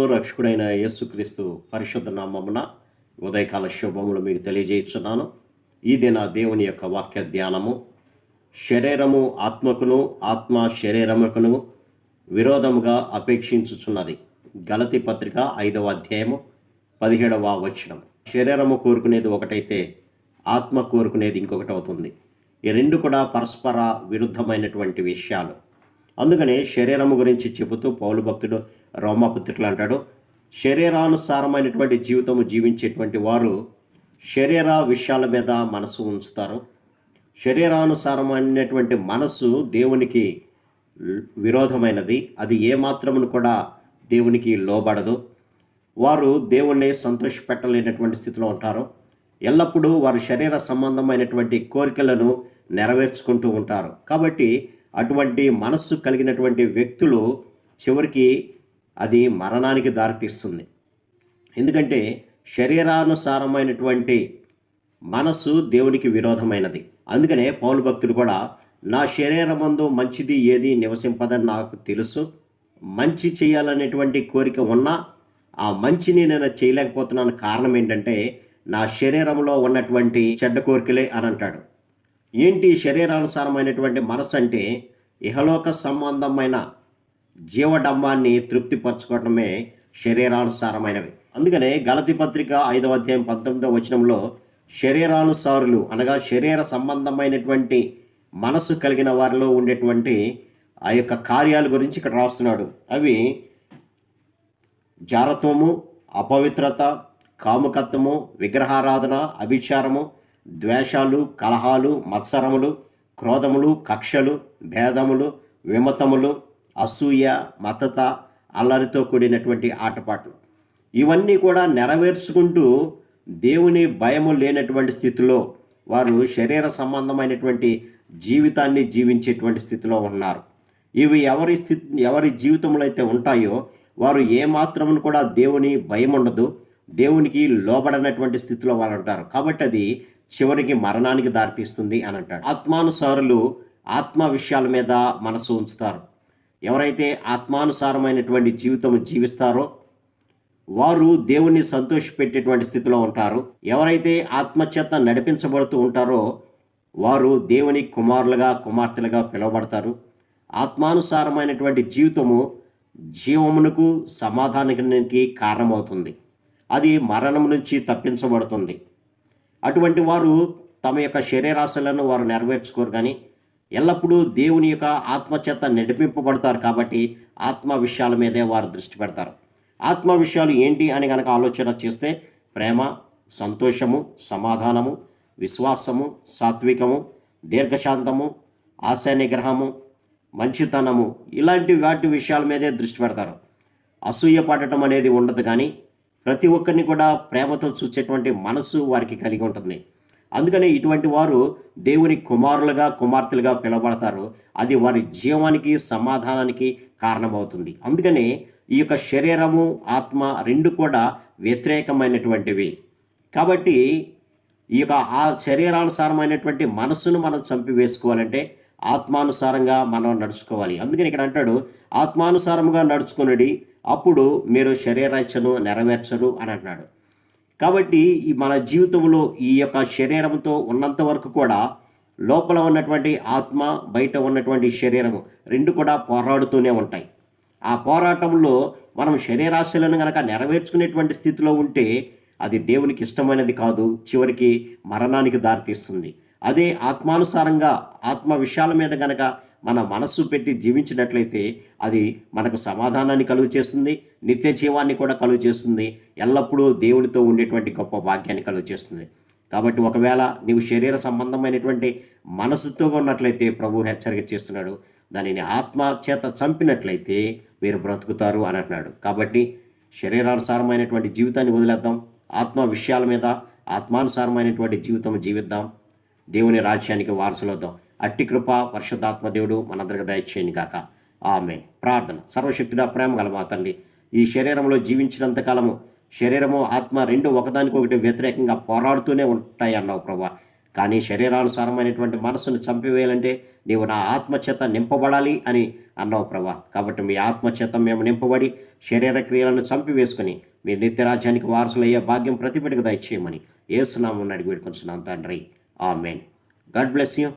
రక్షకుడైన యేసుక్రీస్తు పరిశుద్ధ నామమున ఉదయకాల శుభములు మీకు తెలియజేస్తున్నాను ఇది నా దేవుని యొక్క వాక్య ధ్యానము. శరీరము ఆత్మకును ఆత్మ శరీరముకును విరోధముగా అపేక్షించుచున్నది. గలతి పత్రిక ఐదవ అధ్యాయము పదిహేడవ వచనం. శరీరము కోరుకునేది ఒకటైతే ఆత్మ కోరుకునేది ఇంకొకటి అవుతుంది. ఈ రెండు కూడా పరస్పర విరుద్ధమైనటువంటి విషయాలు. అందుకనే శరీరము గురించి చెబుతూ పౌలు భక్తుడు రోమాపుత్రికలు అంటాడు శరీరానుసారమైనటువంటి జీవితము జీవించేటువంటి వారు శరీర విషయాల మీద మనసు ఉంచుతారు. శరీరానుసారమైనటువంటి మనసు దేవునికి విరోధమైనది. అది ఏమాత్రమును కూడా దేవునికి లోబడదు. వారు దేవుణ్ణి సంతోషపెట్టలేనటువంటి స్థితిలో ఉంటారు. ఎల్లప్పుడూ వారు శరీర సంబంధమైనటువంటి కోరికలను నెరవేర్చుకుంటూ ఉంటారు. కాబట్టి అటువంటి మనస్సు కలిగినటువంటి వ్యక్తులు చివరికి అది మరణానికి దారితీస్తుంది. ఎందుకంటే శరీరానుసారమైనటువంటి మనస్సు దేవునికి విరోధమైనది. అందుకనే పౌలు భక్తుడు కూడా నా శరీరమందు మంచిది ఏది నివసింపదని నాకు తెలుసు. మంచి చేయాలనేటువంటి కోరిక ఉన్నా ఆ మంచిని నేను చేయలేకపోతున్నాను. కారణం ఏంటంటే నా శరీరంలో ఉన్నటువంటి చెడ్డ కోరికలే అని అంటాడు. ఏంటి శరీరానుసారమైనటువంటి మనసు అంటే ఇహలోక సంబంధమైన జీవడంబాన్ని తృప్తిపరచుకోవటమే శరీరానుసారమైనవి. అందుకనే గలతి పత్రిక ఐదవ అధ్యాయం పంతొమ్మిదవ వచనంలో శరీరానుసారులు అనగా శరీర సంబంధమైనటువంటి మనసు కలిగిన వారిలో ఉండేటువంటి ఆ యొక్క కార్యాల గురించి ఇక్కడ రాస్తున్నాడు. అవి జారత్వము అపవిత్రత కాముకత్వము విగ్రహారాధన అభిచారము ద్వేషాలు కలహాలు మత్సరములు క్రోధములు కక్షలు భేదములు విమతములు అసూయ మతత అల్లరితో కూడినటువంటి ఆటపాటలు. ఇవన్నీ కూడా నెరవేర్చుకుంటూ దేవుని భయము లేనటువంటి స్థితిలో వారు శరీర సంబంధమైనటువంటి జీవితాన్ని జీవించేటువంటి స్థితిలో ఉన్నారు. ఇవి ఎవరి స్థితి ఎవరి జీవితంలో అయితే ఉంటాయో వారు ఏమాత్రమును కూడా దేవుని భయం ఉండదు దేవునికి లోబడనటువంటి స్థితిలో వాళ్ళు ఉంటారు. కాబట్టి అది చివరికి మరణానికి దారితీస్తుంది అని అంటాడు. ఆత్మానుసారులు ఆత్మ విషయాల మీద మనసు ఉంచుతారు. ఎవరైతే ఆత్మానుసారమైనటువంటి జీవితం జీవిస్తారో వారు దేవుణ్ణి సంతోషపెట్టేటువంటి స్థితిలో ఉంటారు. ఎవరైతే ఆత్మచేత నడిపించబడుతూ ఉంటారో వారు దేవుని కుమారులుగా కుమార్తెలుగా పిలువబడతారు. ఆత్మానుసారమైనటువంటి జీవితము జీవమునకు సమాధానానికి కారణమవుతుంది. అది మరణం నుంచి తప్పించబడుతుంది. అటువంటి వారు తమ యొక్క శరీరాశలను వారు నెరవేర్చుకోరు కానీ ఎల్లప్పుడూ దేవుని యొక్క ఆత్మచేత నడిపింపబడతారు కాబట్టి ఆత్మ విషయాల మీదే వారు దృష్టి పెడతారు. ఆత్మ విషయాలు ఏంటి అని కనుక ఆలోచన చేస్తే ప్రేమ సంతోషము సమాధానము విశ్వాసము సాత్వికము దీర్ఘశాంతము ఆశా నిగ్రహము మంచితనము ఇలాంటి వాటి విషయాల మీదే దృష్టి పెడతారు. అసూయ పడటం అనేది ఉండదు కానీ ప్రతి ఒక్కరిని కూడా ప్రేమతో చూసేటువంటి మనస్సు వారికి కలిగి ఉంటుంది. అందుకనే ఇటువంటి వారు దేవుని కుమారులుగా కుమార్తెలుగా పిలువబడతారు. అది వారి జీవానికి సమాధానానికి కారణమవుతుంది. అందుకనే ఈ యొక్క శరీరము ఆత్మ రెండు కూడా వ్యతిరేకమైనటువంటివి. కాబట్టి ఈ యొక్క ఆ శరీరానుసారమైనటువంటి మనస్సును మనం చంపివేసుకోవాలంటే ఆత్మానుసారంగా మనం నడుచుకోవాలి. అందుకని ఇక్కడ అంటాడు ఆత్మానుసారముగా నడుచుకునేది అప్పుడు మీరు శరీరాచను నెరవేర్చరు అని అన్నాడు. కాబట్టి ఈ మన జీవితంలో ఈ యొక్క శరీరంతో ఉన్నంత వరకు కూడా లోపల ఉన్నటువంటి ఆత్మ బయట ఉన్నటువంటి శరీరము రెండు కూడా పోరాడుతూనే ఉంటాయి. ఆ పోరాటంలో మనం శరీరాశలను కనుక నెరవేర్చుకునేటువంటి స్థితిలో ఉంటే అది దేవునికి ఇష్టమైనది కాదు చివరికి మరణానికి దారితీస్తుంది. అదే ఆత్మానుసారంగా ఆత్మ విషయాల మీద గనక మన మనస్సు పెట్టి జీవించినట్లయితే అది మనకు సమాధానాన్ని కలుగు చేస్తుంది నిత్య జీవాన్ని కూడా కలుగు చేస్తుంది ఎల్లప్పుడూ దేవునితో ఉండేటువంటి గొప్ప భాగ్యాన్ని కలుగు చేస్తుంది. కాబట్టి ఒకవేళ నీవు శరీర సంబంధమైనటువంటి మనసుతో ఉన్నట్లయితే ప్రభు హెచ్చరిక చేస్తున్నాడు. దానిని ఆత్మ చేత చంపినట్లయితే మీరు బ్రతుకుతారు అని అంటున్నాడు. కాబట్టి శరీరానుసారమైనటువంటి జీవితాన్ని వదిలేద్దాం. ఆత్మ విషయాల మీద ఆత్మానుసారమైనటువంటి జీవితం జీవిద్దాం. దేవుని రాజ్యానికి వారసులవుదాం. అట్టి కృప పరిశుద్ధాత్మ దేవుడు మనందరికి దయచేయండి కాక ఆమె ప్రార్థన. సర్వశక్తుడా ప్రేమ గల మా తండ్రి ఈ శరీరంలో జీవించినంత కాలము శరీరము ఆత్మ రెండు ఒకదానికొకటి వ్యతిరేకంగా పోరాడుతూనే ఉంటాయి అన్నావు ప్రభా. కానీ శరీరానుసారమైనటువంటి మనసును చంపివేయాలంటే నీవు నా ఆత్మచేత నింపబడాలి అని అన్నావు ప్రభా. కాబట్టి మీ ఆత్మచేత మేము నింపబడి శరీర క్రియలను చంపివేసుకుని మీ నిత్యరాజ్యానికి వారసులయ్యే భాగ్యం ప్రతిపెట్టుకు దయచేయమని ఏసునామని అడిగి పెట్టుకుంటున్నాను తండ్రి. ఆ మెయిన్ గాడ్ బ్లెస్ యూ.